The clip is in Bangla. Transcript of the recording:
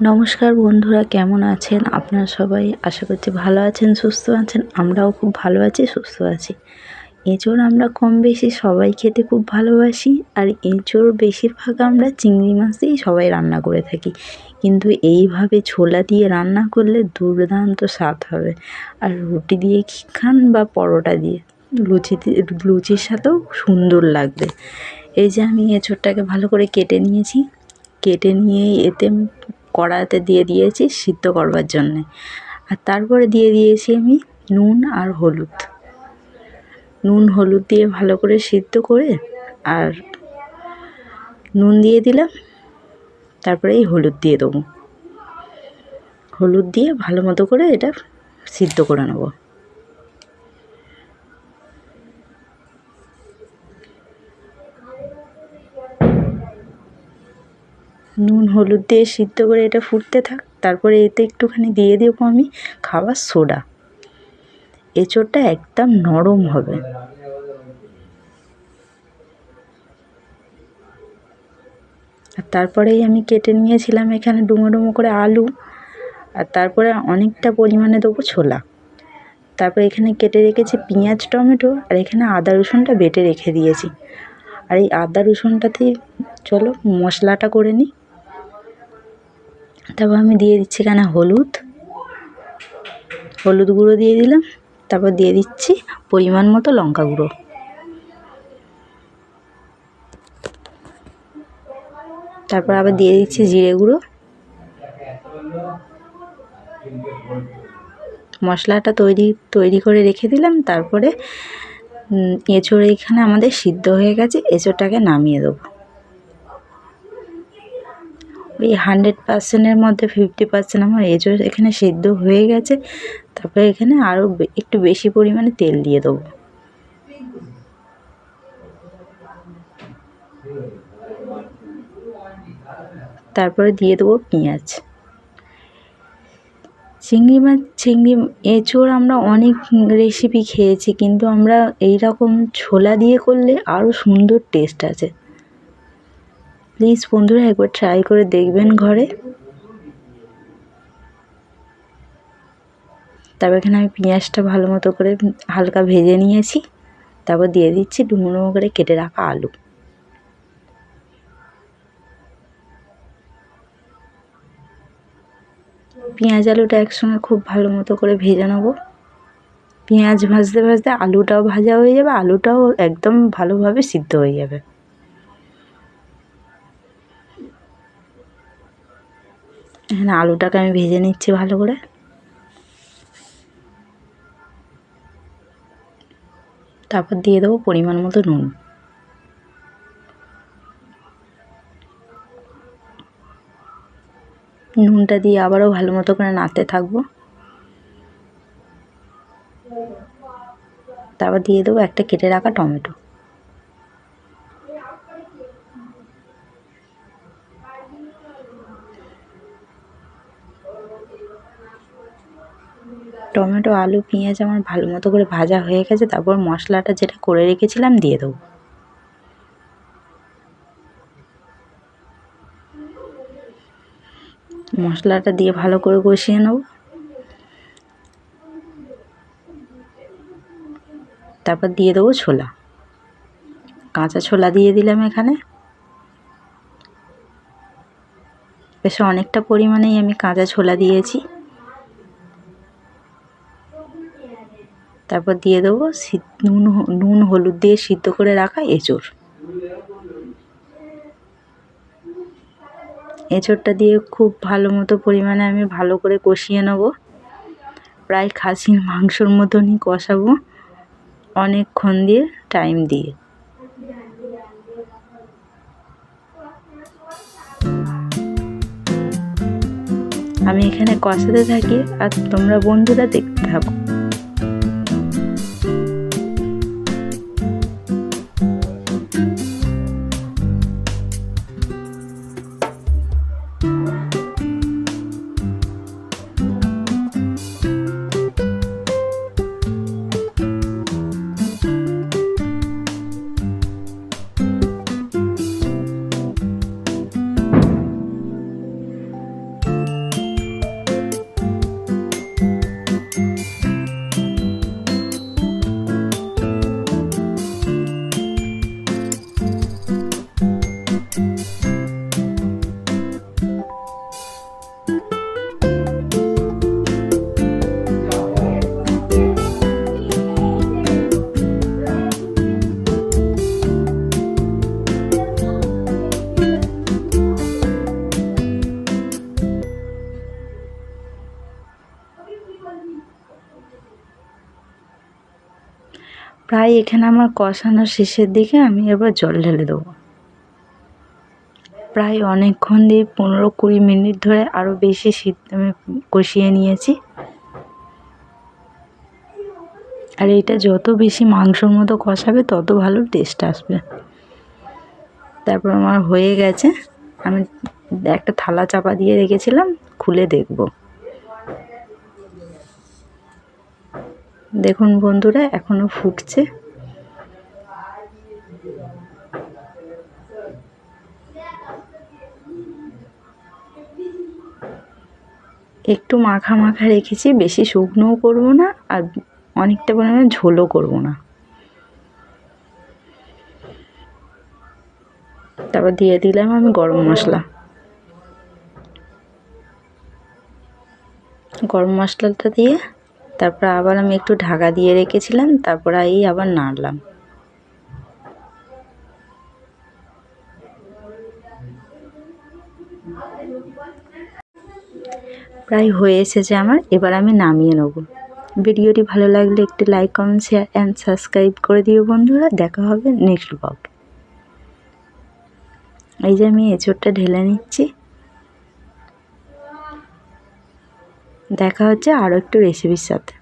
নমস্কার বন্ধুরা, কেমন আছেন? আপনারা সবাই আশা করছি ভালো আছেন, সুস্থ আছেন। আমরাও খুব ভালো আছি, সুস্থ আছি। এঁচোড় আমরা কম বেশি সবাই খেতে খুব ভালোবাসি, আর এঁচোড় বেশিরভাগ আমরা চিংড়ি মাছ দিয়েই সবাই রান্না করে থাকি। কিন্তু এইভাবে ছোলা দিয়ে রান্না করলে দুর্দান্ত স্বাদ হবে। আর রুটি দিয়ে খান বা পরোটা দিয়ে, লুচি লুচির সাথেও সুন্দর লাগবে। এই যে আমি এঁচোড়টাকে ভালো করে কেটে নিয়েছি। কেটে নিয়ে এতে কড়াতে দিয়ে দিয়েছি সিদ্ধ করবার জন্যে। আর তারপরে দিয়ে দিয়েছি আমি নুন আর হলুদ। নুন, হলুদ দিয়ে ভালো করে সিদ্ধ করে আর নুন দিয়ে দিলাম, তারপরে এই হলুদ দিয়ে দেবো। হলুদ দিয়ে ভালো মতো করে এটা সিদ্ধ করে নেব। নুন, হলুদ দিয়ে সিদ্ধ করে এটা ফুটতে থাক। তারপরে এতে একটুখানি দিয়ে দেবো আমি খাবার সোডা। এঁচোড়টা একদম নরম হবে। আর তারপরেই আমি কেটে নিয়েছিলাম এখানে ডুমো ডুমো করে আলু। আর তারপরে অনেকটা পরিমাণে দেবো ছোলা। তারপর এখানে কেটে রেখেছি পেঁয়াজ, টমেটো আর এখানে আদা, রসুনটা বেটে রেখে দিয়েছি। আর এই আদা, রসুনটাতে চলো মশলাটা করে নিই। তারপর আমি দিয়ে দিচ্ছি এখানে হলুদ। হলুদ গুঁড়ো দিয়ে দিলাম। তারপর দিয়ে দিচ্ছি পরিমাণ মতো লঙ্কা গুঁড়ো। তারপর আবার দিয়ে দিচ্ছি জিরে গুঁড়ো। মশলাটা তৈরি তৈরি করে রেখে দিলাম। তারপরে এঁচোড় এইখানে আমাদের সিদ্ধ হয়ে গেছে। এঁচোড়টাকে নামিয়ে দেবো। ওই হান্ড্রেড পার্সেন্টের মধ্যে ফিফটি পার্সেন্ট আমার এঁচোড় এখানে সেদ্ধ হয়ে গেছে। তারপরে এখানে আরও একটু বেশি পরিমাণে তেল দিয়ে দেবো। তারপরে দিয়ে দেবো পেঁয়াজ। চিংড়ি মাছ চিংড়ি এঁচোড় আমরা অনেক রেসিপি খেয়েছি, কিন্তু আমরা এই রকম ছোলা দিয়ে করলে আরও সুন্দর টেস্ট আছে। প্লিজ বন্ধুরা একবার ট্রাই করে দেখবেন ঘরে। তারপর এখানে আমি পেঁয়াজটা ভালো মতো করে হালকা ভেজে নিয়েছি। তারপর দিয়ে দিচ্ছি ডুমো ডুমো করে কেটে রাখা আলু। পেঁয়াজ আলুটা একসঙ্গে খুব ভালো মতো করে ভেজে নেব। পেঁয়াজ ভাজতে ভাজতে আলুটাও ভাজা হয়ে যাবে, আলুটাও একদম ভালোভাবে সিদ্ধ হয়ে যাবে। এখানে আলুটাকে আমি ভেজে নিচ্ছি ভালো করে। তারপর দিয়ে দেবো পরিমাণ মতো নুন। নুনটা দিয়ে আবারও ভালো মতো করে নাড়তে থাকব। তারপর দিয়ে দেবো একটা কেটে রাখা টমেটো। টমেটো, আলু, পেঁয়াজ আমার ভালো মতো করে ভাজা হয়ে গেছে, তারপর মশলাটা যেটা করে রেখেছিলাম দিয়ে দেবো। মশলাটা দিয়ে ভালো করে কষিয়ে নেব। তারপর দিয়ে দেবো ছোলা। কাঁচা ছোলা দিয়ে দিলাম এখানে। বেশ অনেকটা পরিমাণেই আমি কাঁচা ছোলা দিয়েছি। তারপর দিয়ে দেবো নুন নুন হলুদ দিয়ে সিদ্ধ করে রাখা এঁচোড়। এঁচোড়টা দিয়ে খুব ভালো মতো পরিমাণে আমি ভালো করে কষিয়ে নেব। প্রায় খাসির মাংসর মতনই কষাবো অনেকক্ষণ দিয়ে টাইম দিয়ে। আমি এখানে কষাতে থাকি আর তোমরা বন্ধুরা দেখতে থাকো। প্রায় এখানে আমার কষানোর শেষের দিকে আমি এবার জল ঢেলে দেবো। প্রায় অনেকক্ষণ দিয়ে পনেরো কুড়ি মিনিট ধরে আরও বেশি শীত আমি কষিয়ে নিয়েছি। আর এটা যত বেশি মাংসর মতো কষাবে, তত ভালো টেস্ট আসবে। তারপর আমার হয়ে গেছে। আমি একটা থালা চাপা দিয়ে রেখেছিলাম, খুলে দেখব। দেখুন বন্ধুরা এখনও ফুটছে। একটু মাখা মাখা রেখেছি, বেশি শুকনোও করব না, আর অনেকটা পরিমাণে ঝোলও করব না। তারপর দিয়ে দিলাম আমি গরম মশলা। গরম মশলাটা দিয়ে তারপর আবার আমি একটু ঢাকা দিয়ে রেখেছিলাম, তারপর এই আবার নাড়লাম। প্রায় হয়ে এসেছে আমার, এবার আমি নামিয়ে নেব। ভিডিওটি ভালো লাগলে একটি like, comment share and subscribe করে দিও বন্ধুরা। দেখা হবে নেক্সট ব্লগ এই যে আমি এঁচোড়টা ঢেলে নিচ্ছি। দেখা হচ্ছে আরও একটু রেসিপির সাথে।